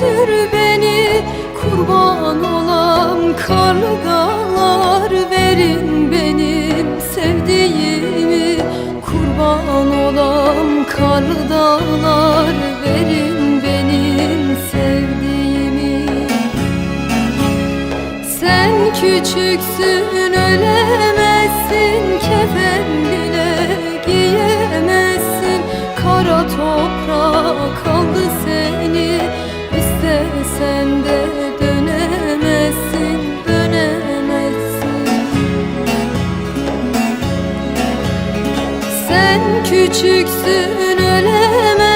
götür beni. Kurban olam kargalar verin benim sevdiğimi Kurban olam kargalar verin benim sevdiğimi. Sen küçüksün ölemezsin. Kefen bile giyemezsin küçüksün ölemezsin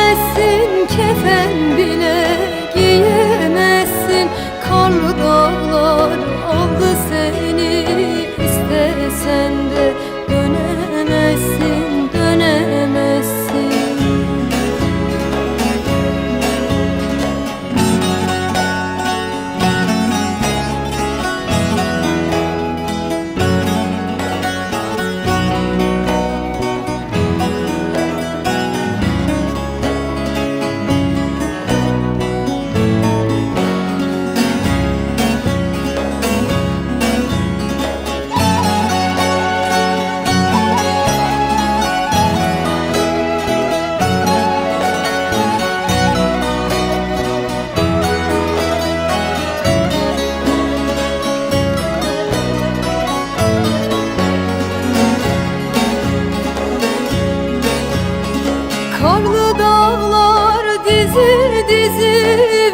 dizi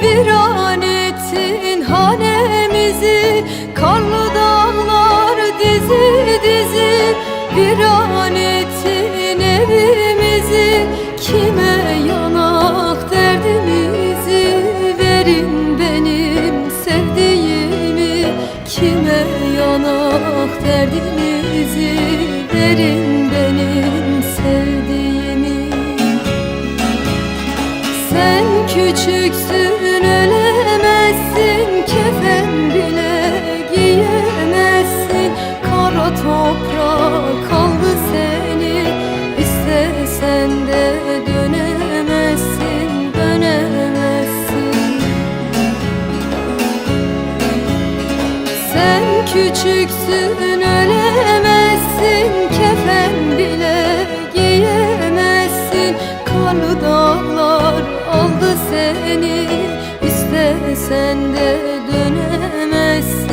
viran ettin hanemizi. Karlı dağlar dizi dizi viran ettin evimizi. Kime küçüksün ölemezsin Kefen bile giyemezsin. Kara toprak kaldı seni İstesen de dönemezsin Dönemezsin. Sen küçüksün ölemezsin İstesen de dönemezsin